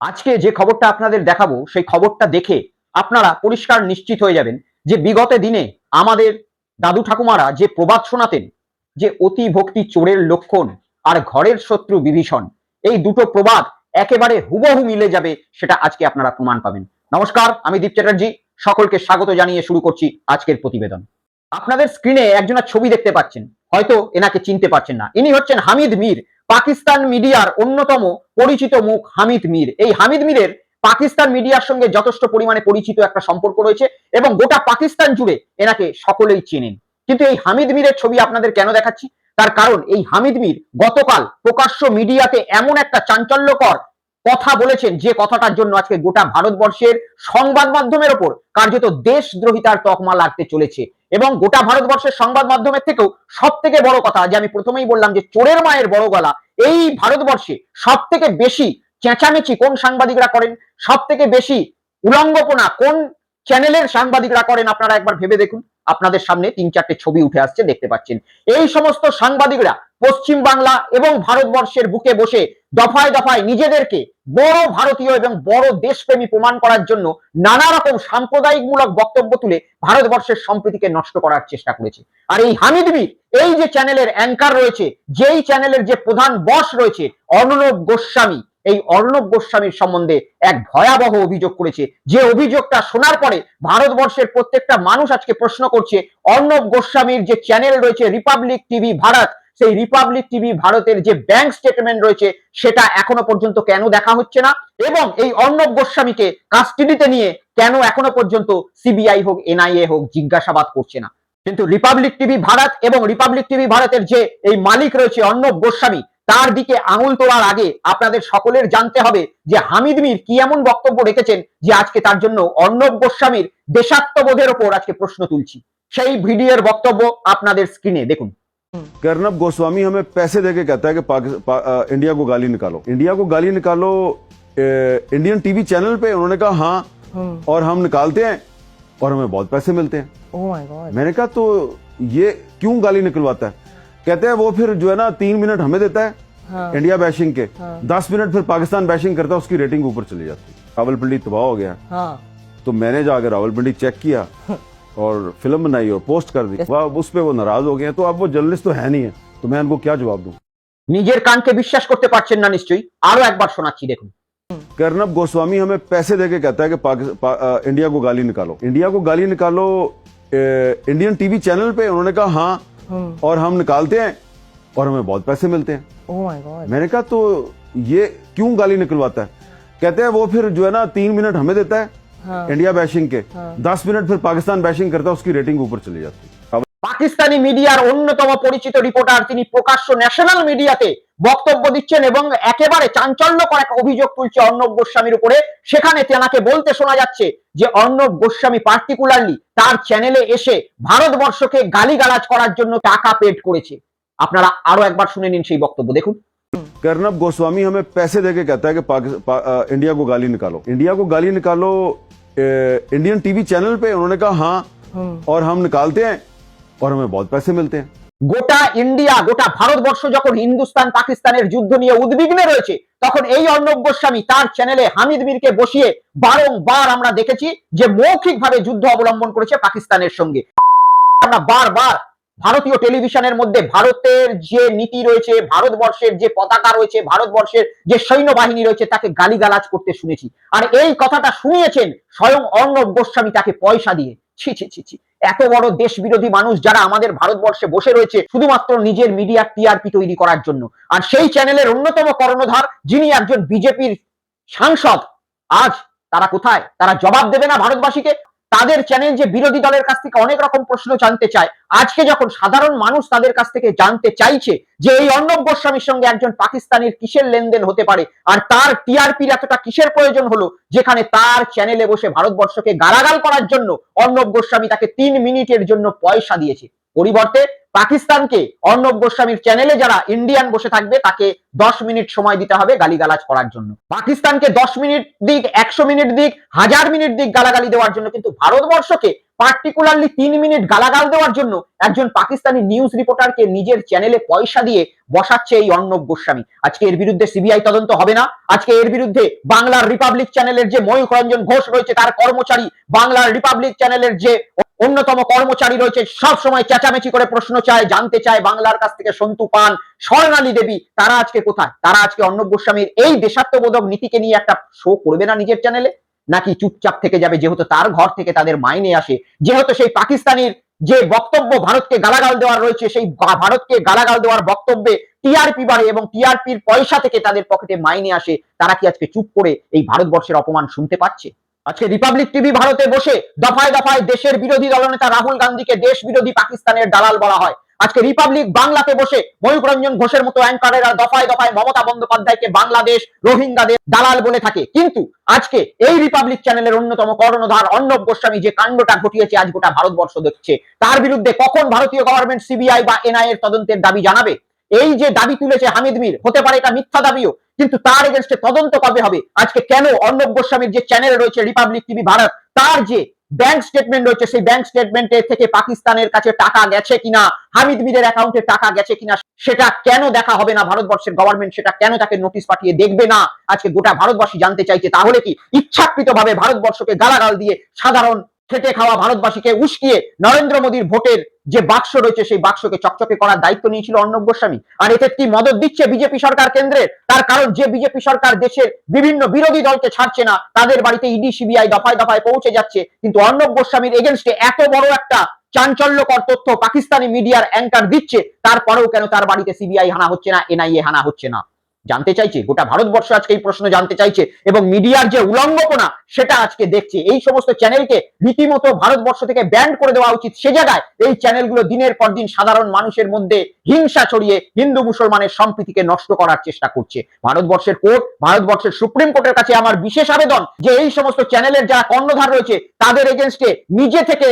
আজকে যে খবরটা আপনাদের দেখাবো, সেই খবরটা দেখে আপনারা পরিষ্কার নিশ্চিত হয়ে যাবেন যে বিগত দিনে আমাদের দাদু ঠাকুমারা যে প্রবাদ শোনাতেন, যে অতি ভক্তি চোরের লক্ষণ আর ঘরের শত্রু বিভীষণ, এই দুটো প্রবাদ একেবারে হুবহু মিলে যাবে সেটা আজকে আপনারা প্রমাণ পাবেন। নমস্কার, আমি দীপ চ্যাটার্জি, সকলকে স্বাগত জানিয়ে শুরু করছি আজকের প্রতিবেদন। আপনাদের স্ক্রিনে একজনের ছবি দেখতে পাচ্ছেন, হয়তো এনাকে চিনতে পারছেন না। ইনি হচ্ছেন হামিদ মীর পাকিস্তান মিডিয়ার অন্যতম পরিচিত মুখ হামিদ মীর। এই হামিদ মীরের পাকিস্তান মিডিয়ার সঙ্গে যথেষ্ট পরিমাণে পরিচিত একটা সম্পর্ক রয়েছে এবং গোটা পাকিস্তান জুড়ে এনাকে সকলেই চেনেন। কিন্তু এই হামিদ মীরের ছবি আপনাদের কেন দেখাচ্ছি? তার কারণ এই হামিদ মীর গতকাল প্রকাশ্য মিডিয়াতে এমন একটা চাঞ্চল্যকর কথা বলেছেন যে কথাটার জন্য আজকে গোটা ভারতবর্ষের সংবাদ মাধ্যমের ওপর কার্যত দেশদ্রোহিতার তকমা লাগতে চলেছে। এবং গোটা ভারতবর্ষের সংবাদ মাধ্যমের থেকেও সব থেকে বড় কথা, যে আমি প্রথমেই বললাম যে চোরের মায়ের বড় গলা, এই ভারতবর্ষে সব থেকে বেশি চেঁচামেচি কোন সাংবাদিকরা করেন? সব থেকে বেশি উলঙ্গপনা কোন চ্যানেলের সাংবাদিকরা করেন? আপনারা একবার ভেবে দেখুন। আপনাদের সামনে তিন চারটে ছবি উঠে আসছে, দেখতে পাচ্ছেন। এই সমস্ত সাংবাদিকরা পশ্চিম বাংলা এবং ভারতবর্ষের বুকে বসে দফায় দফায় নিজেদেরকে বড় ভারতীয় এবং বড় দেশপ্রেমী প্রমাণ করার জন্য নানা রকম সাম্প্রদায়িকমূলক বক্তব্য তুলে ভারতবর্ষের সম্প্রীতিকে নষ্ট করার চেষ্টা করেছে। আর এই হামিদ মীর এই যে চ্যানেলের অ্যাঙ্কার রয়েছে, যেই চ্যানেলের যে প্রধান বস রয়েছে, অর্ণব গোস্বামী, এই অর্ণব গোস্বামীর সম্বন্ধে এক ভয়াবহ অভিযোগ করেছে। যে অভিযোগটা শোনার পরে ভারতবর্ষের প্রত্যেকটা মানুষ আজকে প্রশ্ন করছে, অর্ণব গোস্বামীর যে চ্যানেল রয়েছে রিপাবলিক টিভি ভারত সেই রিপাবলিক টিভি ভারতের যে ব্যাংক স্টেটমেন্ট রয়েছে, সেটা এখনও পর্যন্ত কেন দেখা হচ্ছে না? এবং এই অর্ণব গোস্বামীকে কাস্টডিতে নিয়ে কেন এখনও পর্যন্ত সিবিআই হোক এনআইএ হোক জিজ্ঞাসাবাদ করছে না? কিন্তু রিপাবলিক টিভি ভারত এবং রিপাবলিক টিভি ভারতের যে এই মালিক রয়েছে অর্ণব গোস্বামী, তার দিকে আঙুল তোলার আগে আপনাদের সকলের জানতে হবে যে হামিদ মির কি এমন বক্তব্য রেখেছেন যে আজকে তার জন্য অর্ণব গোস্বামীর দেশাত্মবোধের ওপর আজকে প্রশ্ন তুলছি। সেই ভিডিওর বক্তব্য আপনাদের স্ক্রিনে দেখুন। कर्नब गोस्वामी हमें पैसे देके कहता है कि पाकि- पा, इंडिया को गाली निकालो। इंडिया को गाली निकालो ए, इंडियन टीवी चैनल पे उन्होंने कहा हाँ और हम निकालते हैं और हमें बहुत पैसे मिलते हैं। ओह माय गॉड मैंने कहा तो ये क्यों गाली निकलवाता है? कहते हैं वो फिर जो है ना तीन मिनट हमें देता है हाँ। इंडिया बैशिंग के। हाँ। दस मिनट फिर पाकिस्तान बैशिंग करता है उसकी रेटिंग ऊपर चली जाती है। रावलपिंडी तबाह हो गया हाँ। तो मैंने जाकर रावलपिंडी चेक किया। और फिल्म बनाई और पोस्ट कर दी वह उस पर वो नाराज हो गए हैं, तो अब वो जर्नलिस्ट तो है नहीं है तो मैं उनको क्या जवाब दूं নিজের কানকে বিশ্বাস করতে পারছেন না নিশ্চয়ই আরো একবার শোনাচ্ছি দেখুন कर्नब गोस्वामी हमें पैसे देके कहता है कि पाकि- पा, अ, इंडिया को गाली निकालो इंडिया को गाली निकालो ए, इंडियन टीवी चैनल पे उन्होंने कहा हाँ और हम निकालते हैं और हमें बहुत पैसे मिलते हैं ओह माय गॉड मैंने कहा तो ये क्यों गाली निकलवाता है कहते हैं वो फिर जो है ना तीन मिनट हमें देता है हाँ। इंडिया बैशिंग के दस मिनट फिर पाकिस्तान बैशिंग करता है उसकी रेटिंग ऊपर चली जाती है अब পাকিস্তানি মিডিয়ার অন্যতম পরিচিত রিপোর্টার তিনি প্রকাশ্য ন্যাশনাল মিডিয়াতে বক্তব্য দিচ্ছেন এবং একেবারে চাঞ্চল্যকর এক অভিযোগ তুলছে অর্ণব গোস্বামীর উপরে সেখানে তেনাকে বলতে শোনা যাচ্ছে যে অর্ণব গোস্বামী পার্টিকুলারলি তার চ্যানেলে এসে ভারতবর্ষকে গালিগালাজ করার জন্য টাকা পেড করেছে আপনারা আরো একবার শুনে নিন সেই বক্তব্য দেখুন कर्नब गोस्वामी हमें पैसे देके कहता है कि पाकि- पा, अ, इंडिया को गाली निकालो इंडिया को गाली निकालो ए, इंडियन टीवी चैनल पे उन्होंने कहा हाँ और हम निकालते हैं और हमें बहुत पैसे मिलते हैं গোটা ইন্ডিয়া গোটা ভারতবর্ষ যখন হিন্দুস্তান পাকিস্তানের যুদ্ধ নিয়ে উদ্বিগ্ন রয়েছে তখন এই অর্ণব গোস্বামী তার চ্যানেলে হামিদ মীরকে বসিয়ে বারংবার আমরা দেখেছি যে মৌখিকভাবে যুদ্ধ অবলম্বন করেছে পাকিস্তানের সঙ্গে আমরা বারবার ভারতীয় টেলিভিশনের মধ্যে ভারতের যে নীতি রয়েছে, ভারতবর্ষের যে পতাকা রয়েছে, ভারতবর্ষের যে সৈন্যবাহিনী রয়েছে, তাকে গালিগালাজ করতে শুনেছি। আর এই কথাটা শুনিয়েছেন স্বয়ং অর্ণব গোস্বামী তাকে পয়সা দিয়ে। ছি ছি ছি ছি। এত বড় দেশ বিরোধী মানুষ যারা আমাদের ভারতবর্ষে বসে রয়েছে, শুধুমাত্র নিজের মিডিয়ার টিআরপি তৈরি করার জন্য। আর সেই চ্যানেলের অন্যতম কর্ণধার, যিনি একজন বিজেপির সাংসদ, আজ তারা কোথায়? তারা জবাব দেবে না ভারতবাসীকে? তাদের চ্যানেল যে বিরোধী দলের কাছ থেকে অনেক রকম প্রশ্ন জানতে চায়। আজকে যখন সাধারণ মানুষ তাদের কাছ থেকে জানতে চাইছে যে এই অর্ণব গোস্বামীর সঙ্গে একজন পাকিস্তানের কিসের লেনদেন হতে পারে, আর তার টিআরপির এতটা কিসের প্রয়োজন হলো, যেখানে তার চ্যানেলে বসে ভারতবর্ষকে গালাগাল করার জন্য অর্ণব গোস্বামী তাকে তিন মিনিটের জন্য পয়সা দিয়েছে। পরিবর্তে পাকিস্তানকে অর্ণব গোস্বামীর চ্যানেলে যারা ইন্ডিয়ান বসে থাকবে, তাকে দশ মিনিট সময় দিতে হবে গালিগালাজ করার জন্য। পাকিস্তানকে দশ মিনিট দিক, একশো মিনিট দিক, হাজার মিনিট দিক গালাগালি দেওয়ার জন্য কিন্তু ভারতবর্ষকে পার্টিকুলারলি তিন মিনিট গালাগাল দেওয়ার জন্য একজন পাকিস্তানি নিউজ রিপোর্টারকে নিজের চ্যানেলে পয়সা দিয়ে বসাচ্ছে এই অর্ণব গোস্বামী। আজকে এর বিরুদ্ধে সিবিআই তদন্ত হবে না। আজকে এর বিরুদ্ধে বাংলার রিপাবলিক চ্যানেলের যে ময়ূখ রঞ্জন ঘোষ রয়েছে, তার কর্মচারী বাংলার রিপাবলিক চ্যানেলের যে অন্যতম কর্মচারী রয়েছে, সব সময় চেঁচামেচি করে প্রশ্ন চায়, জানতে চায় বাংলার কাছ থেকে সন্তু পান, স্বর্ণালী দেবী, তারা আজকে কোথায়? তারা আজকে অর্ণব গোস্বামীর এই দেশাত্মবোধক নীতিকে নিয়ে একটা শো করবে না নিজের চ্যানেলে নাকি চুপচাপ থেকে যাবে, যেহেতু তার ঘর থেকে তাদের মাইনে আসে, যেহেতু সেই পাকিস্তানির যে বক্তব্য ভারতকে গালাগাল দেওয়ার রয়েছে, সেই ভারতকে গালাগাল দেওয়ার বক্তব্যে টিআরপি বাড়ে এবং টিআরপির পয়সা থেকে তাদের পকেটে মাইনে আসে, তারা কি আজকে চুপ করে এই ভারতবর্ষের অপমান শুনতে পাচ্ছে? আজকে রিপাবলিক টিভি ভারতে বসে দফায় দফায় দেশের বিরোধী দলনেতা রাহুল গান্ধীকে দেশ বিরোধী পাকিস্তানের দালাল বলা হয়। আজকে রিপাবলিক বাংলাতে বসে ময়ূক রঞ্জন ঘোষের মতো অ্যাঙ্কারেরা দফায় দফায় মমতা বন্দ্যোপাধ্যায়কে বাংলাদেশ রোহিঙ্গাদের দালাল বলে থাকে। কিন্তু আজকে এই রিপাবলিক চ্যানেলের অন্যতম কর্ণধার অর্ণব গোস্বামী যে কাণ্ডটা ঘটিয়েছে আজ গোটা ভারতবর্ষ দেখছে, তার বিরুদ্ধে কখন ভারতীয় গভর্নমেন্ট সিবিআই বা এনআই এর তদন্তের দাবি জানাবে? এই যে দাবি তুলেছে হামিদ মির, হতে পারে এটা মিথ্যা দাবিও, কিন্তু তার এগেনস্টে তদন্ত কবে হবে? আজকে কেন অর্ণব গোস্বামীর যে চ্যানেল রয়েছে রিপাবলিক টিভি ভারত, তার যে ব্যাংক স্টেটমেন্ট রয়েছে সেই ব্যাংক স্টেটমেন্টের থেকে পাকিস্তানের কাছে টাকা গেছে কিনা হামিদ মিরের অ্যাকাউন্টে টাকা গেছে কিনা, সেটা কেন দেখা হবে না ভারতবর্ষের গভর্নমেন্ট সেটা কেন তাকে নোটিশ পাঠিয়ে দেখবে না? আজকে গোটা ভারতবাসী জানতে চাইছে, তাহলে কি ইচ্ছাকৃতভাবে ভারতবর্ষকে গালাগাল দিয়ে সাধারণ খেটে খাওয়া ভারতবাসীকে উস্কিয়ে নরেন্দ্র মোদীর ভোটের যে বাক্স রয়েছে, সেই বাক্সকে চকচকে করার দায়িত্ব নিয়েছিল অর্ণব গোস্বামী। আর এতে কি মদত দিচ্ছে বিজেপি সরকার কেন্দ্রের তার কারণ যে বিজেপি সরকার দেশের বিভিন্ন বিরোধী দলকে ছাড়ছে না, তাদের বাড়িতে ইডি, সিবিআই দফায় দফায় পৌঁছে যাচ্ছে। কিন্তু অর্ণব গোস্বামীর এগেনস্টে এত বড় একটা চাঞ্চল্যকর তথ্য পাকিস্তানি মিডিয়ার অ্যাঙ্কার দিচ্ছে, তারপরেও কেন তার বাড়িতে সিবিআই হানা হচ্ছে না, এনআইএ হানা হচ্ছে না? জানতে চাইছে, গোটা ভারতবর্ষ আজকে এই প্রশ্ন জানতে চাইছে এবং মিডিয়ার যে উলঙ্গপনা সেটা আজকে দেখছে। এই সমস্ত চ্যানেলকে রীতিমতো ভারতবর্ষ থেকে ব্যান্ড করে দেওয়া উচিত। সে জায়গায় এই চ্যানেলগুলো দিনের পর দিন সাধারণ মানুষের মধ্যে হিংসা ছড়িয়ে হিন্দু মুসলমানের সম্প্রীতিকে নষ্ট করার চেষ্টা করছে। ভারতবর্ষের কোর্ট, ভারতবর্ষের সুপ্রিম কোর্টের কাছে আমার বিশেষ আবেদন যে এই সমস্ত চ্যানেলের যারা কর্ণধার রয়েছে, তাদের এগেনস্টে নিজে থেকে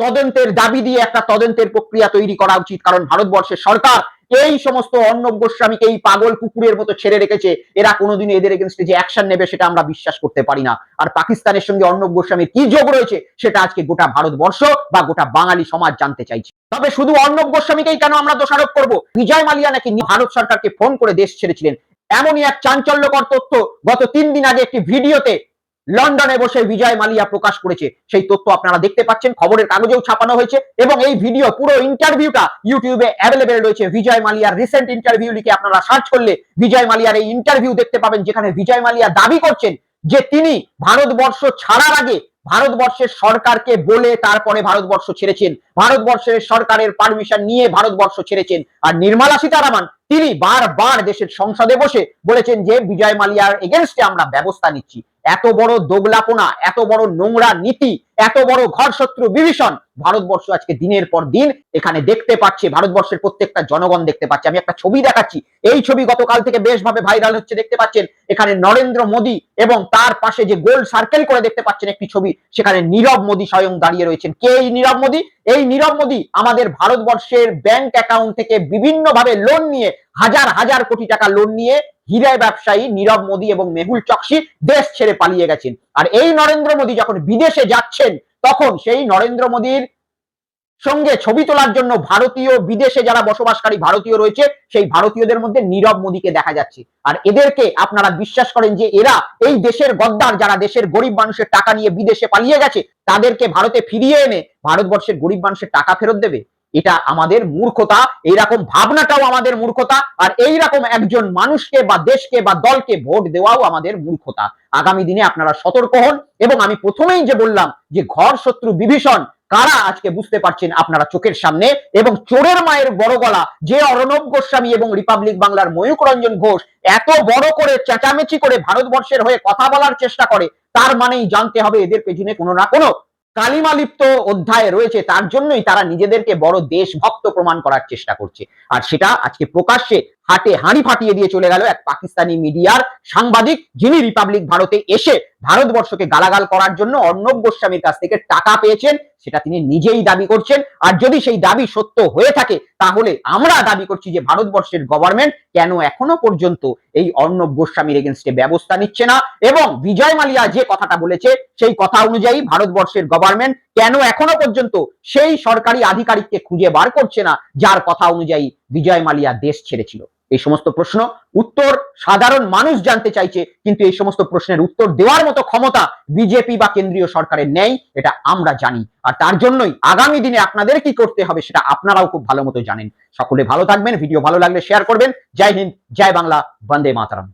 তদন্তের দাবি দিয়ে একটা তদন্তের প্রক্রিয়া তৈরি করা উচিত। কারণ ভারতবর্ষের সরকার এই সমস্ত অর্ণব গোস্বামীকে এই পাগল কুকুরের মতো ছেড়ে রেখেছে, এরা কোনোদিন এদের এগেনস্টে যে অ্যাকশন নেবে সেটা আমরা বিশ্বাস করতে পারি না। আর পাকিস্তানের সঙ্গে অর্ণব গোস্বামীর কি যোগ রয়েছে, সেটা আজকে গোটা ভারতবর্ষ বা গোটা বাঙালি সমাজ জানতে চাইছে। তবে শুধু অর্ণব গোস্বামীকেই কেন আমরা দোষারোপ করব? বিজয় মালিয়া নাকি ভারত সরকারকে ফোন করে দেশ ছেড়েছিলেন? এমনই এক চাঞ্চল্যকর তথ্য গত তিন দিন আগে একটি ভিডিওতে লন্ডনে বসে বিজয় মালিয়া প্রকাশ করেছে। সেই তথ্য আপনারা দেখতে পাচ্ছেন, খবরের কাগজেও ছাপানো হয়েছে এবং এই ভিডিও, পুরো ইন্টারভিউটা ইউটিউবে অ্যাভেলেবেল রয়েছে। বিজয় মালিয়ার রিসেন্ট ইন্টারভিউ লিখে আপনারা সার্চ করলে বিজয় মালিয়ার এই ইন্টারভিউ দেখতে পাবেন, যেখানে বিজয় মালিয়া দাবি করছেন যে তিনি ভারতবর্ষ ছাড়ার আগে ভারতবর্ষের সরকারকে বলে তারপরে ভারতবর্ষ ছেড়েছেন। ভারতবর্ষের সরকারের পারমিশন নিয়ে ভারতবর্ষ ছেড়েছেন। আর নির্মলা সীতারামন, তিনি বারবার দেশের সংসদে বসে বলেছেন যে বিজয় মালিয়ার এগেনস্টে আমরা ব্যবস্থা নিচ্ছি। এত বড় দোগলাপনা, এত বড় নোংরা নীতি, এত বড় ঘর শত্রু বিভীষণ ভারতবর্ষ আজকে দিনের পর দিন এখানে দেখতে পাচ্ছে, ভারতবর্ষের প্রত্যেকটা জনগণ দেখতে পাচ্ছে। আমি একটা ছবি দেখাচ্ছি। এই ছবি গতকাল থেকে বেশ ভাবে ভাইরাল হচ্ছে, দেখতে পাচ্ছেন? এখানে নরেন্দ্র মোদী এবং তার পাশে যে গোল সার্কেল করে দেখতে পাচ্ছেন একটি ছবি, সেখানে নীরব মোদী স্বয়ং দাঁড়িয়ে রয়েছেন। কে এই নীরব মোদী? এই নীরব মোদী আমাদের ভারতবর্ষের ব্যাংক অ্যাকাউন্ট থেকে বিভিন্নভাবে লোন নিয়ে হাজার হাজার কোটি টাকা লোন নিয়ে হীরায় ব্যবসায়ী নীরব মোদী এবং মেহুল চকসি দেশ ছেড়ে পালিয়ে গেছেন। আর এই নরেন্দ্র মোদী যখন বিদেশে যাচ্ছেন, তখন সেই নরেন্দ্র মোদীর সঙ্গে ছবি তোলার জন্য ভারতীয়, বিদেশে যারা বসবাসকারী ভারতীয় রয়েছে, সেই ভারতীয়দের মধ্যে নীরব মোদীকে দেখা যাচ্ছে। আর এদেরকে আপনারা বিশ্বাস করেন যে এরা এই দেশের গদ্দার, যারা দেশের গরিব মানুষের টাকা নিয়ে বিদেশে পালিয়ে গেছে, তাদেরকে ভারতে ফিরিয়ে এনে ভারতবর্ষের গরিব মানুষের টাকা ফেরত দেবে। এটা আমাদের মূর্খতা, এইরকম ভাবনাটাও আমাদের মূর্খতা, আর এই রকম একজন মানুষকে বা দেশকে বা দলকে ভোট দেওয়াও আমাদের মূর্খতা। আগামী দিনে আপনারা সতর্ক হন, এবং আমি প্রথমেই যে বললাম যে ঘর শত্রু বিভীষণ, কারা আজকে বুঝতে পারছেন আপনারা চোখের সামনে? এবং চোরের মায়ের বড় গলা, যে অরণব গোস্বামী এবং রিপাবলিক বাংলার ময়ূক রঞ্জন ঘোষ এত বড় করে চেঁচামেচি করে ভারতবর্ষের হয়ে কথা বলার চেষ্টা করে, তার মানেই জানতে হবে এদের পেছনে কোনো না কোনো কালিমালিপ্ত অধ্যায় রয়েছে, তার জন্যই তারা নিজেদেরকে বড় দেশভক্ত প্রমাণ করার চেষ্টা করছে। আর সেটা আজকে প্রকাশ্যে হাটে হাঁড়ি ফাটিয়ে দিয়ে চলে গেল এক পাকিস্তানি মিডিয়ার সাংবাদিক, যিনি রিপাবলিক ভারতে এসে ভারতবর্ষকে গালাগাল করার জন্য অর্ণব গোস্বামীর কাছ থেকে টাকা পেয়েছেন, সেটা তিনি নিজেই দাবি করছেন। আর যদি সেই দাবি সত্য হয়ে থাকে, তাহলে আমরা দাবি করছি যে ভারতবর্ষের গভর্নমেন্ট কেন এখনও পর্যন্ত এই অর্ণব গোস্বামীর এগেনস্টে ব্যবস্থা নিচ্ছে না? এবং বিজয় মালিয়া যে কথাটা বলেছে, সেই কথা অনুযায়ী ভারতবর্ষের গভর্নমেন্ট কেন এখনও পর্যন্ত সেই সরকারি আধিকারিককে খুঁজে বার করছে না, যার কথা অনুযায়ী বিজয় মালিয়া দেশ ছেড়েছিল। এই সমস্ত প্রশ্ন। উত্তর সাধারণ মানুষ জানতে চাইছে, কিন্তু এই সমস্ত প্রশ্নের উত্তর দেওয়ার মতো ক্ষমতা বিজেপি বা কেন্দ্রীয় সরকারের নেই, এটা আমরা জানি। আর তার জন্যই আগামী দিনে আপনাদের কি করতে হবে সেটা আপনারাও খুব ভালো মতো জানেন। সকলে ভালো থাকবেন, ভিডিও ভালো লাগলে শেয়ার করবেন। জয় হিন্দ, জয় বাংলা, বন্দে মাতারাম।